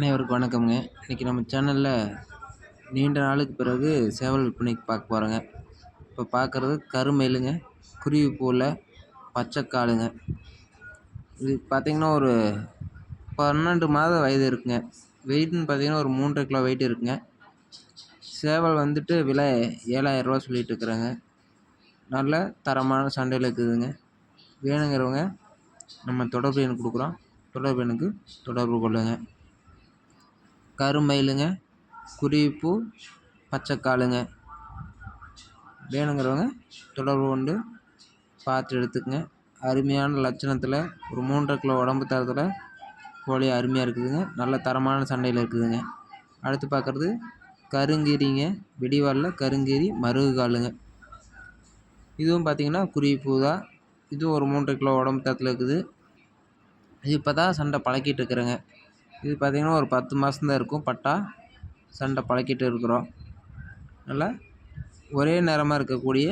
அனைவருக்கும் வணக்கம்ங்க. இன்றைக்கி நம்ம சேனலில் நீண்ட நாளுக்கு பிறகு சேவல் விற்பனைக்கு பார்க்க போகிறோங்க இப்போ பார்க்குறது கருமயிலுங்க குருவி பூவில் பச்சைக்காலுங்க இது பார்த்திங்கன்னா ஒரு பன்னெண்டு மாத வயது இருக்குங்க. வெயிட்னு பார்த்திங்கன்னா ஒரு மூன்றரை கிலோ வெயிட் இருக்குங்க. சேவல் வந்துட்டு விலை ஏழாயிரரூவா சொல்லிட்டு இருக்கிறேங்க. நல்ல தரமான சண்டையில் இருக்குதுங்க. வேணுங்கிறவங்க நம்ம தொடர்பு எண் கொடுக்குறோம். தொடர்பு எனக்கு தொடர்பு கொள்ளுங்கள் கருமயிலுங்க குருவிப்பூ பச்சைக்காலுங்க. வேணுங்கிறவங்க தொடர்பு கொண்டு பார்த்து எடுத்துக்கங்க. அருமையான லட்சணத்தில் ஒரு மூன்றரை கிலோ உடம்பு தரத்தில் கோழி அருமையாக இருக்குதுங்க. நல்ல தரமான சண்டையில் இருக்குதுங்க. அடுத்து பார்க்குறது கருங்கீரிங்க. வெடிவாலில் கருங்கீரி மருகு காலுங்க. இதுவும் பார்த்திங்கன்னா குருவிப்பூ தான். இதுவும் ஒரு மூன்றரை கிலோ உடம்பு தரத்தில் இருக்குது. இது இப்போ தான் சண்டை பழக்கிட்டு இருக்கிறேங்க. இது பார்த்திங்கன்னா ஒரு பத்து மாதம்தான் இருக்கும். பட்டா சண்டை பழக்கிட்டு இருக்கிறோம். நல்லா ஒரே நேரமாக இருக்கக்கூடிய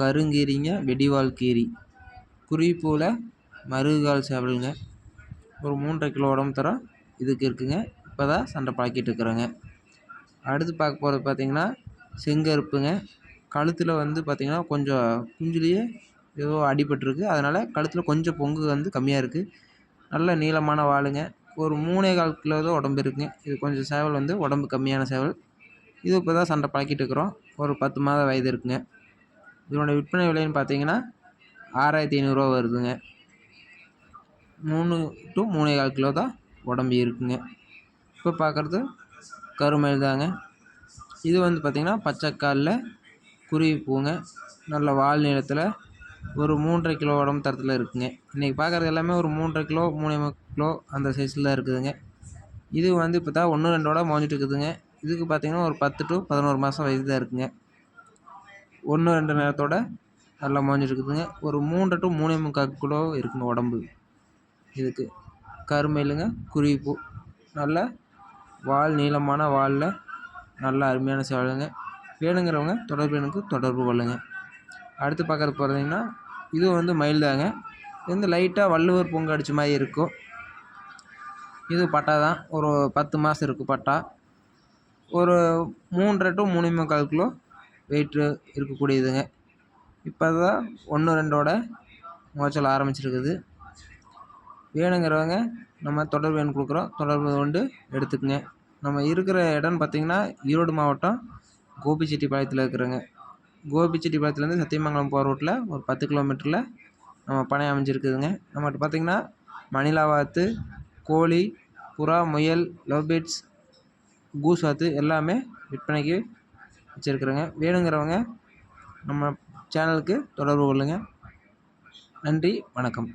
கருங்கீரிங்க வெடிவால் கீரி. குறிப்போல் மருகால் சேவலுங்க ஒரு மூன்றரை கிலோ உடம்பு தரம் இதுக்கு இருக்குங்க. இப்போ தான் சண்டை பழக்கிட்டு இருக்கிறோங்க. அடுத்து பார்க்க போகிறது பார்த்திங்கன்னா செங்கருப்புங்க. கழுத்தில் வந்து பார்த்திங்கன்னா கொஞ்சம் குஞ்சுலேயே ஏதோ அடிபட்டிருக்கு. அதனால் கழுத்தில் கொஞ்சம் பொங்கு வந்து கம்மியாக இருக்குது நல்ல நீளமான வாளுங்க. ஒரு மூணே கால் கிலோ தான் உடம்பு இருக்குங்க இது கொஞ்சம் சேவல் வந்து உடம்பு கம்மியான சேவல். இது இப்போ தான் சண்டை பழக்கிட்டு இருக்கிறோம். ஒரு பத்து மாத வயது இருக்குங்க. இதனோட விற்பனை விலைன்னு பார்த்தீங்கன்னா ஆறாயிரத்தி ஐநூறுரூவா வருதுங்க. மூணு டு மூணே கால் கிலோ தான் உடம்பு இருக்குங்க. இப்போ பார்க்குறது கருமயில் தாங்க. இது வந்து பார்த்திங்கன்னா பச்சைக்காலில் குருவி பூங்க. நல்ல வால் நிலத்தில் ஒரு மூன்றரை கிலோ உடம்பு தரத்தில் இருக்குதுங்க இன்றைக்கி பார்க்குறது எல்லாமே ஒரு மூன்றரை கிலோ மூணே கிலோ அந்த சைஸில் இருக்குதுங்க. இது வந்து இப்போ தான் ஒன்று ரெண்டோட மோஞ்சிட்டு இருக்குதுங்க. இதுக்கு பார்த்திங்கன்னா ஒரு பத்து டு பதினோரு மாதம் வயது தான் இருக்குதுங்க ஒன்று ரெண்டு நேரத்தோட நல்லா மோஞ்சிட்டு இருக்குதுங்க. ஒரு மூன்றரை டு மூணே முக்கால் கிலோ இருக்குங்க உடம்பு. இதுக்கு கருமையிலுங்க குருவிப்பூ. நல்ல வால் நீளமான வாலில் நல்ல அருமையான சேவலுங்க. வேணுங்கிறவங்க தொடர்பு எனக்கு தொடர்பு கொள்ளுங்கள் அடுத்து பார்க்குறது பார்த்தீங்கன்னா இது வந்து மயில் தாங்க. இது வந்து லைட்டாக வள்ளுவர் பொங்கு அடித்த மாதிரி இருக்கும். இது பட்டா தான். ஒரு பத்து மாதம் இருக்குது பட்டா. ஒரு மூன்றரை டு மூணு முக்கால் கிலோ வெயிட்டு இருக்கக்கூடியதுங்க. இப்போ தான் ஒன்று ரெண்டோட மோச்சல் ஆரம்பிச்சிருக்குது. வேணுங்கிறவங்க நம்ம தொடர்பு எண் கொடுக்குறோம். தொடர்பு கொண்டு எடுத்துக்கங்க. நம்ம இருக்கிற இடம்னு பார்த்திங்கன்னா ஈரோடு மாவட்டம் கோபிச்செட்டிப்பாளையத்தில் இருக்கிறோங்க. கோபிச்செட்டிப்பாளையத்துலேருந்து சத்தியமங்கலம் போகிற ரூட்டில் ஒரு பத்து கிலோமீட்டரில் நம்ம பண்ணை அமைஞ்சிருக்குதுங்க. நம்மகிட்ட பார்த்திங்கன்னா மணிலா வாத்து கோழி புறா முயல் லவ் பேர்ட்ஸ் கூஸ் வாத்து எல்லாமே விற்பனைக்கு வச்சுருக்குறோங்க. வேணுங்கிறவங்க நம்ம சேனலுக்கு தொடர்பு கொள்ளுங்கள் நன்றி வணக்கம்.